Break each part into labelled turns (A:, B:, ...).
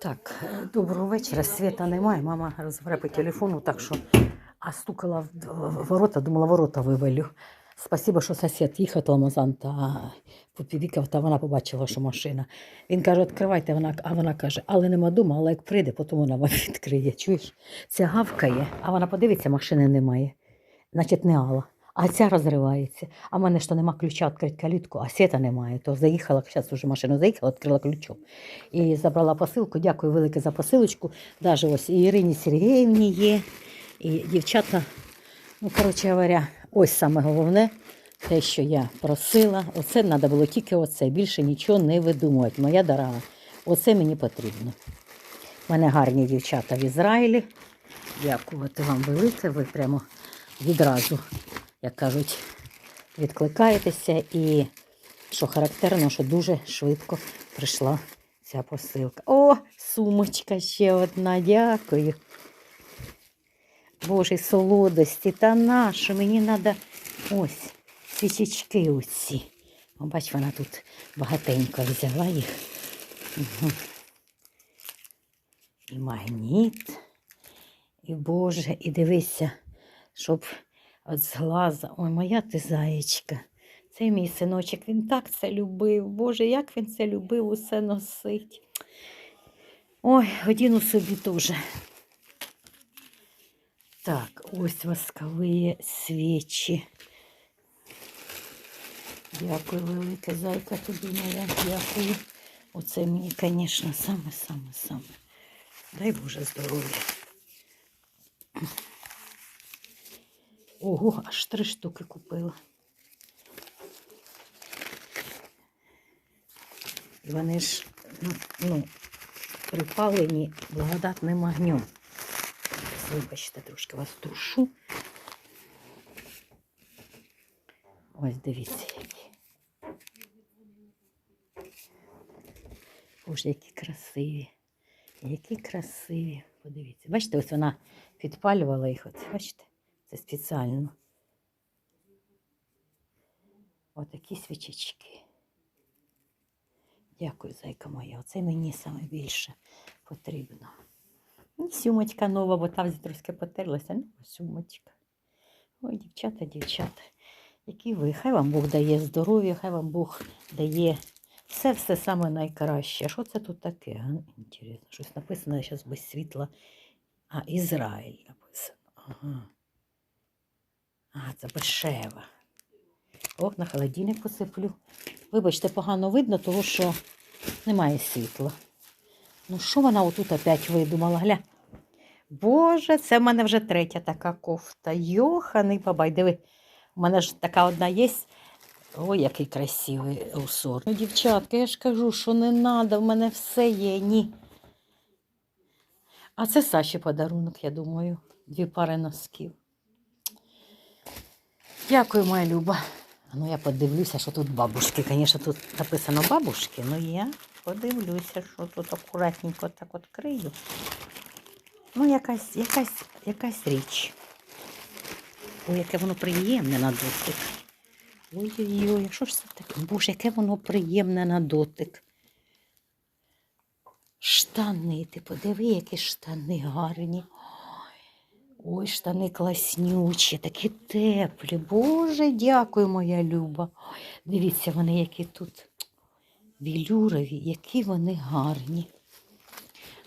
A: Так, е, доброго вечора. Світа немає. Мама розбере по телефону, так що а стукала в ворота, думала, ворота вивалю. Спасибо, що сусід їхав Ламазан та попівікав, та вона побачила, що машина. Він каже, відкривайте, вона, а вона каже, але нема дома, але як прийде, потім вона вам відкриє. Чуєш? Ця гавкає, а вона подивиться, машини немає. Значить, не Алла. А ця розривається. А в мене ж то нема ключа відкрити калітку, а світа немає. То заїхала, зараз вже машина заїхала, відкрила ключом. І забрала посилку. Дякую велике за посилочку. Даже ось і Ірині Сергіївні є, і дівчата. Ну, коротше говоря, ось саме головне, те, що я просила. Оце треба було тільки оце. Більше нічого не видумувати. Моя дорога, оце мені потрібно. У мене гарні дівчата в Ізраїлі. Дякувати вам велике. Ви прямо відразу, як кажуть, відкликаєтеся. І що характерно, що дуже швидко прийшла ця посилка. О, сумочка ще одна, дякую. Боже, солодості, та нащо? Мені треба ось свічечки оці. Бач, вона тут багатенько взяла їх. І магніт. І Боже, і дивися, щоб от з глаза. Ой, моя ти заєчка. Цей мій синочок, він так це любив. Боже, як він це любив усе носить. Ой, одіну собі теж. Так, ось воскові свічі. Дякую, велике зайка тобі моя, дякую. Оце мені, звісно, саме-саме-саме. Дай Боже здоров'я. Ого, аж три штуки купила. І вони ж ну, припалені благодатним огнем. Вибачте, трошки вас трушу. Ось дивіться які. Боже, які красиві. Які красиві. Подивіться. Бачите, ось вона підпалювала їх. Оце, бачите? Це спеціально. Отакі свічечки. Дякую, зайка моя. Оце мені саме більше потрібно. І сумочка нова, бо там трошки потерлася. Ну, сумочка. Ой, дівчата, дівчата, які ви. Хай вам Бог дає здоров'я, хай вам Бог дає все все саме найкраще. Що це тут таке? а? Інтересно, щось написано зараз без світла. А, Ізраїль написано. Ага. А, це Бешева. Ох, на холодильник посиплю. Вибачте, погано видно, тому що немає світла. Ну, що вона отут опять видумала? Гля. Боже, це в мене вже третя така кофта. Йоханий бабай, диви. У мене ж така одна є. Ой, який красивий узор. Ну, дівчатка, я ж кажу, що не треба, в мене все є. Ні. А це Саші подарунок, я думаю. Дві пари носків. Дякую, моя Люба. Ну, я подивлюся, що тут бабушки. Звісно, тут написано бабушки, але я подивлюся, що тут акуратненько так от крию. Ну, якась, якась, якась річ. Ой, яке воно приємне на дотик. Ой-ой-ой, що ж це таке? Боже, яке воно приємне на дотик. Штани, ти подиви, які штани гарні. Ой, штани класнючі, такі теплі. Боже, дякую, моя Люба. Ой, дивіться, вони які тут вілюрові, які вони гарні.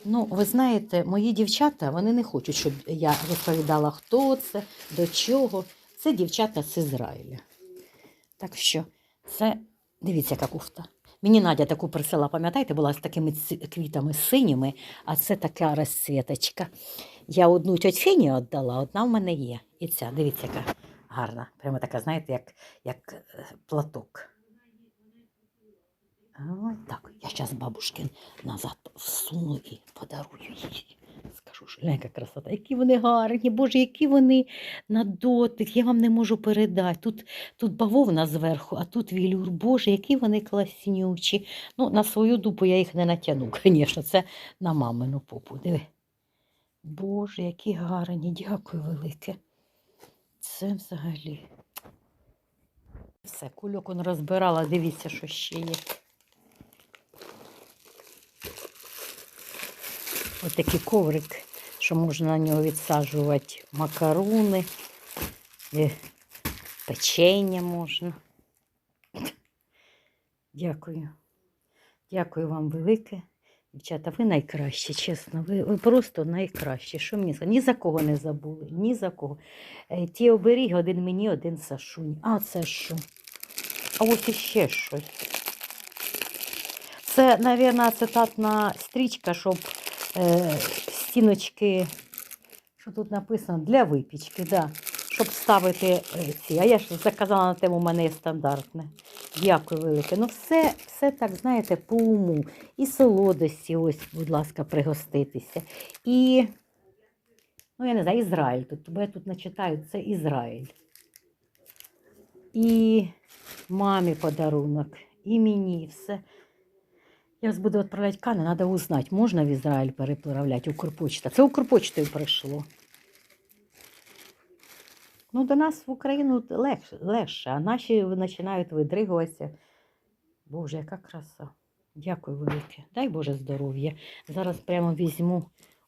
A: Ну, ви знаєте, мої дівчата вони не хочуть, щоб я розповідала, хто це, до чого. Це дівчата з Ізраїля. Так що це, дивіться, яка куфта. Мені Надя таку присила, пам'ятаєте, була з такими квітами синіми, а це така розцвіточка. Я одну тьоть Фені віддала, одна в мене є. І ця, дивіться, яка гарна. Прямо така, знаєте, як, як е, платок. Ось так, я зараз бабушкин назад всуну і подарую їй. Скажу, що «Ля, яка красота, які вони гарні, боже, які вони на дотик, я вам не можу передати. Тут, тут бавовна зверху, а тут вілюр. Боже, які вони класнючі. Ну, на свою дупу я їх не натягну, звісно, це на мамину попу. Диви. Боже, які гарні, дякую велике. Це взагалі. Все, кульок розбирала, дивіться, що ще є. Ось такий коврик, що можна на нього відсаджувати макаруни, е, печення можна. Дякую. Дякую вам велике. Дівчата, ви найкращі, чесно. Ви, ви просто найкращі. Що мені сказати? Ні за кого не забули, ні за кого. Е, ті оберіги один мені, один Сашунь. А це що? А ось іще щось. Це, мабуть, ацетатна стрічка, щоб стіночки, що тут написано, для випічки, да. щоб ставити е, ці. А я ж заказала на тему, у мене є стандартне. Дякую велике. Ну, все, все так, знаєте, по уму. І солодості, ось, будь ласка, пригоститися. І, ну, я не знаю, Ізраїль тут, бо я тут не читаю, це Ізраїль. І мамі подарунок, і мені все. Я ось буду відправляти кани, треба узнати, можна в Ізраїль переправляти Укрпочта. Це Укрпочтою прийшло. Ну, до нас в Україну легше, легше, а наші починають видригуватися. Боже, яка краса. Дякую велике. Дай Боже здоров'я. Зараз прямо візьму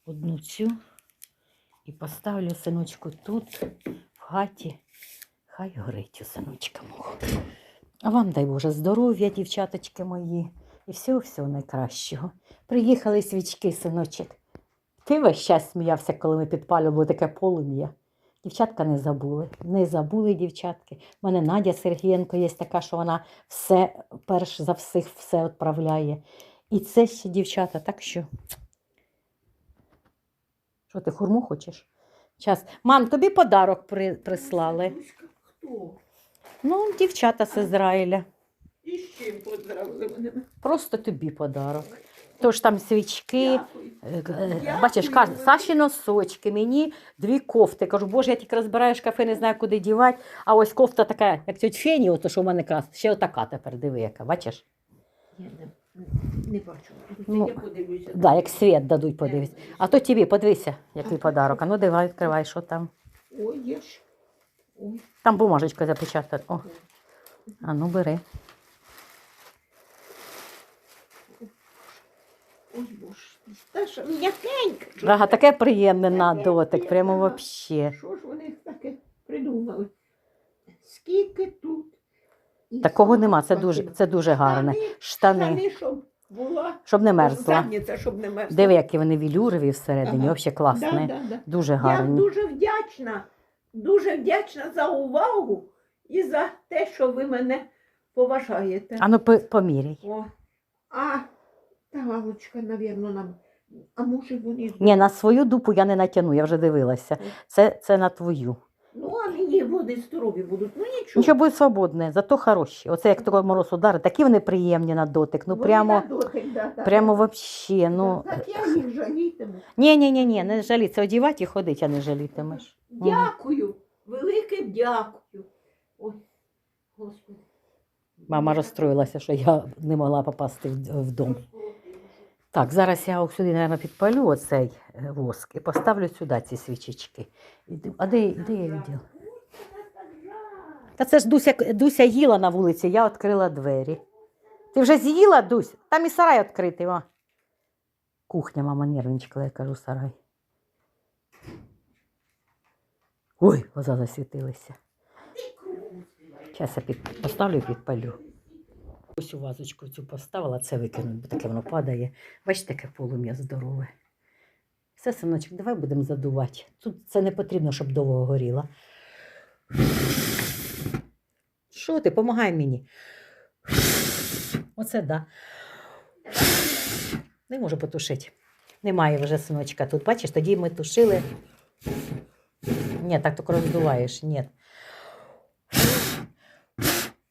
A: одну цю і поставлю синочку тут, в хаті. Хай горить у синочка мого. А вам дай Боже здоров'я, дівчаточки мої, і всього-всього найкращого. Приїхали свічки, синочок. Ти весь час сміявся, коли ми підпалювали таке полум'я. Дівчатка не забули. Не забули дівчатки. У мене Надя Сергієнко є така, що вона все перш за всіх все відправляє. І це ще дівчата, так що. Що ти хурму хочеш? Час. Мам, тобі подарок при, прислали.
B: Хто?
A: Ну, дівчата з Ізраїля.
B: І з чим поздравили мене?
A: Просто тобі подарок. Тож там свічки.
B: Дякую.
A: Е, е,
B: Дякую,
A: Бачиш, каже. Саші носочки, мені дві кофти. Кажу, боже, я тільки розбираю шкафи, не знаю, куди дівати. А ось кофта така, як тьоть Фені, ото що в мене якраз, ще отака тепер, диви, яка, бачиш?
B: Я не, не бачу.
A: Ну,
B: я подивлюся.
A: Да, як світ дадуть, подивись. А то тобі, подивися, який подарок. А ну давай, відкривай, що там.
B: Ой, є ж. Ой,
A: Там бумажечка запечатана. О, а ну бери.
B: Ой, боже. Та що м'якенька. Що
A: Ага, таке приємне на дотик, прямо вообще.
B: Що ж вони таке придумали? Скільки тут? І
A: Такого нема, це дуже, це дуже гарне.
B: Штани,
A: Штани,
B: щоб була
A: щоб не мерзла.
B: задниця, щоб не мерзла.
A: Диви, які вони велюрові всередині,
B: Ага.
A: взагалі класні.
B: Да, да, да.
A: Дуже
B: Я
A: гарні.
B: дуже вдячна, дуже вдячна за увагу і за те, що ви мене поважаєте.
A: А ну по- поміряй.
B: О, а та галочка, напевно, нам. А може вони.
A: Ні, на свою дупу я не натягну, я вже дивилася. Це, це на твою.
B: Ну, а мені вони здорові будуть. Ну нічого.
A: Нічого буде свободне, зато хороші. Оце як такий мороз удари, такі вони приємні на дотик. Ну
B: Вони
A: прямо,
B: на дотик, да, да,
A: прямо вообще. Ну,
B: Так я їх жалітиму.
A: ні, ні, ні, ні, не жалі. Це одівати і ходити, а не жалітимеш.
B: Дякую, велике дякую. Ой, Господи.
A: Мама розстроїлася, що я не могла попасти в, в дом. Так, зараз я сюди, мабуть, підпалю оцей е, воск і поставлю сюди ці свічечки. А де, де я їх діла? Та це ж Дуся, Дуся їла на вулиці, я відкрила двері. Ти вже з'їла, Дусь? Там і сарай відкритий. Ма. Кухня, мама нервничала, я кажу, сарай. Ой, глаза засвітилися. Зараз я під, поставлю і підпалю. Ось у вазочку цю поставила, це викинуть, бо таке воно падає. Бачите, таке полум'я здорове. Все, синочок, давай будемо задувати. Тут це не потрібно, щоб довго горіло. Що ти, помагай мені. Оце да. Не можу потушити. Немає вже синочка тут. Бачиш, тоді ми тушили. Ні, так тільки роздуваєш. Ні.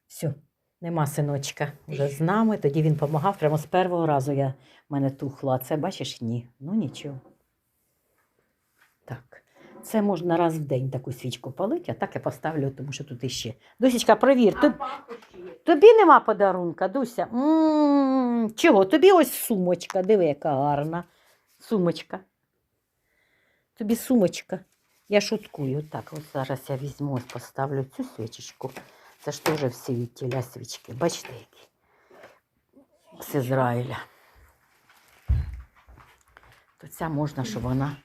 A: Все, нема синочка вже з нами. Тоді він допомагав. Прямо з першого разу я в мене тухло. А це бачиш, ні. Ну нічого. Так. Це можна раз в день таку свічку палити, а так я поставлю, тому що тут іще. Дусічка, провір, тоб- тобі нема подарунка, Дуся. м чого? Тобі ось сумочка, диви, яка гарна. Сумочка. Тобі сумочка. Я шуткую. Так, ось зараз я візьму ось поставлю цю свічечку. Це ж теж всі від тіля свічки. Бачите, які? З Ізраїля. то ця можна, щоб вона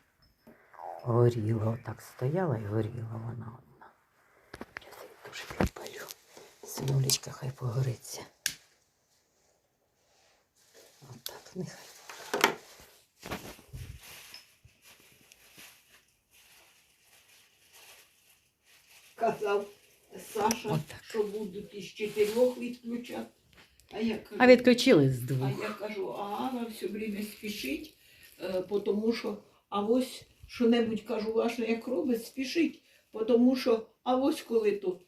A: горіла. Отак стояла і горіла вона одна. Я її дуже підпалю. Синулечка хай погориться. Отак, нехай.
B: Казав Саша,
A: Отак.
B: що будуть із чотирьох відключати. А я кажу,
A: А відключили з
B: а
A: двох.
B: я кажу, а Анна все время спішить, е, тому що, а ось що-небудь кажу, важно, як робить, спішить, тому що, а ось коли то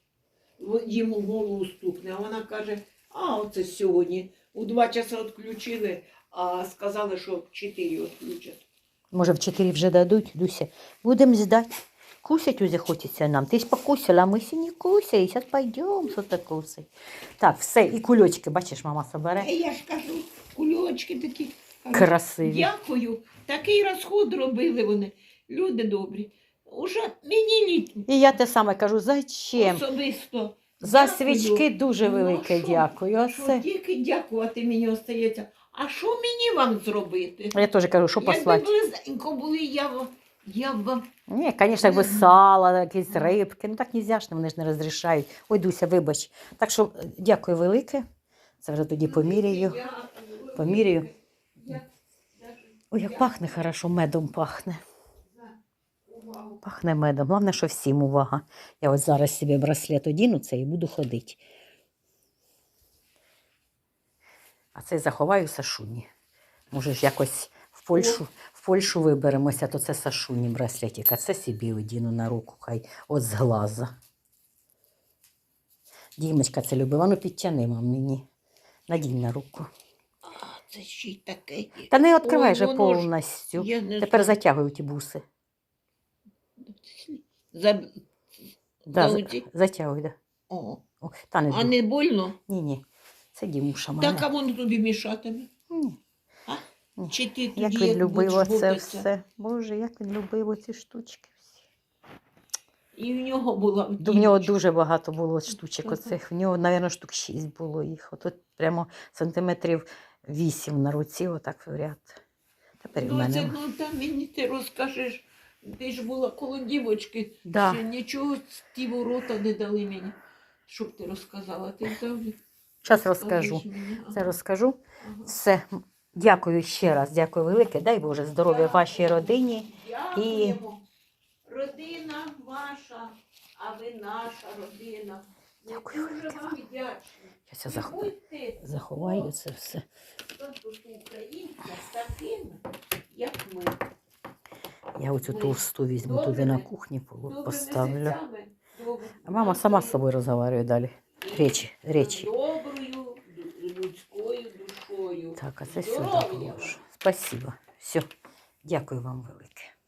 B: в- йому в голову стукне, а вона каже, а оце сьогодні у два часа відключили, а сказали, що в чотири відключать.
A: Може, в 4 вже дадуть, Дуся. Будемо ждать. Кусать уже хочеться нам. Ти ж покусила, а ми ще не кусай. Зараз пойдемо що кусай. Так, все, і кульочки, бачиш, мама собере.
B: Е, Я ж кажу, кульочки такі.
A: Красиві.
B: Дякую. Такий розход робили вони. Люди добрі. Уже мені літні.
A: І я те саме кажу, зачем?
B: Особисто.
A: За
B: Дякую.
A: свічки дуже
B: Ну,
A: велике
B: що?
A: дякую.
B: Що
A: Оце.
B: тільки дякувати мені остається. А що мені вам зробити?
A: Я теж кажу, що
B: Якби
A: послати.
B: близенько були, я я б.
A: Ні, звісно, якби сало, якісь рибки. Ну так не можна, вони ж не розрішають. Ой, Дуся, вибач. Так що е, дякую велике. Це вже тоді поміряю.
B: Я-
A: Поміряю. Ой, як пахне хорошо, медом пахне. Пахне медом. Головне, що всім увага. Я ось зараз собі браслет одіну це і буду ходити. А це заховаю Сашуні. Може ж якось в Польщу, Польщу виберемося, то це Сашуні браслетик, а це собі одіну на руку, хай от з глаза. Дімочка це любила, ну підтяни мам мені. Надінь на руку.
B: А, це ще й таке.
A: Та не відкривай
B: Ой,
A: же
B: воно ж-
A: повністю.
B: Я не
A: Тепер
B: знаю.
A: затягуй ті буси.
B: За...
A: Да,
B: За
A: за- затягуй, да.
B: О.
A: О, та не
B: А
A: ду-
B: не больно?
A: Ні, ні. Це Дімуша мене.
B: Так, а воно тобі мішатиме. Чи ти тоді
A: Як він любив
B: бутатися?
A: все. Боже, як він любив оці штучки всі.
B: І в нього була
A: В нього дуже багато було штучок оцих. В нього, мабуть, штук шість було їх. От прямо сантиметрів вісім на руці, отак в ряд. Тепер в
B: Ну, це,
A: мене.
B: ну, там мені ти розкажеш. Ти ж була коло дівочки.
A: Да.
B: Ще нічого з тіву рота не дали мені. Щоб ти розказала. Ти завжди
A: Зараз розкажу. Це розкажу.
B: ага.
A: Все. Дякую ще раз, дякую велике. Дай Боже здоров'я вашій родині.
B: Дякуємо. Родина ваша, а ви наша родина.
A: Дякую
B: дуже вам вдячні.
A: Я зах- заховаю це все.
B: як ми.
A: Я оцю товсту візьму туди на кухні поставлю. А мама сама з собою розмовляє далі. Речі, речі. Так, а це сюди. Спасибо. Все. Дякую вам велике.